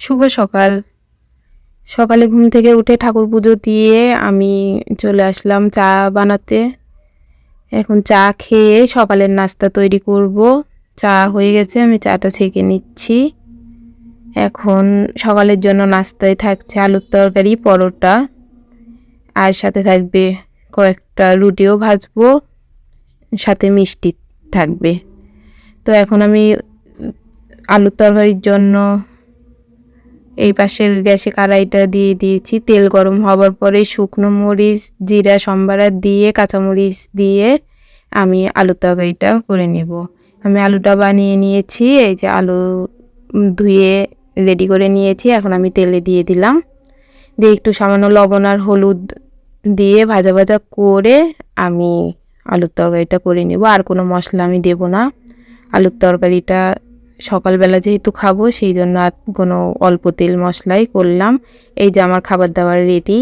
শুভ সকাল। সকালে ঘুম থেকে উঠে ঠাকুর পুজো দিয়ে আমি চলে আসলাম চা বানাতে। এখন চা খেয়ে সকালের নাস্তা তৈরি করব। চা হয়ে গেছে, আমি চাটা ছেঁকে নিচ্ছি। এখন সকালের জন্য নাস্তায় থাকছে আলুর তরকারি, পরোটা। আর সাথে থাকবে কয়েকটা রুটিও ভাজবো, সাথে মিষ্টি থাকবে। তো এখন আমি আলুর তরকারির জন্য এই পাশের গ্যাসে কড়াইটা দিয়ে দিয়েছি। তেল গরম হওয়ার পরে শুকনো মরিচ, জিরা, সম্বারা দিয়ে, কাঁচামরিচ দিয়ে আমি আলুর তরকারিটা করে নেব। আমি আলুটা বানিয়ে নিয়েছি, এই যে আলু ধুয়ে রেডি করে নিয়েছি। এখন আমি তেলে দিয়ে দিলাম। দিয়ে একটু সামান্য লবণ আর হলুদ দিয়ে ভাজা ভাজা করে আমি আলুর তরকারিটা করে নেব। আর কোনো মশলা আমি দেব না। আলুর তরকারিটা সকালবেলা যেহেতু খাব সেই জন্য আর কোনো অল্প তেল মশলাই করলাম। এই যে আমার খাবার দাবার রেডি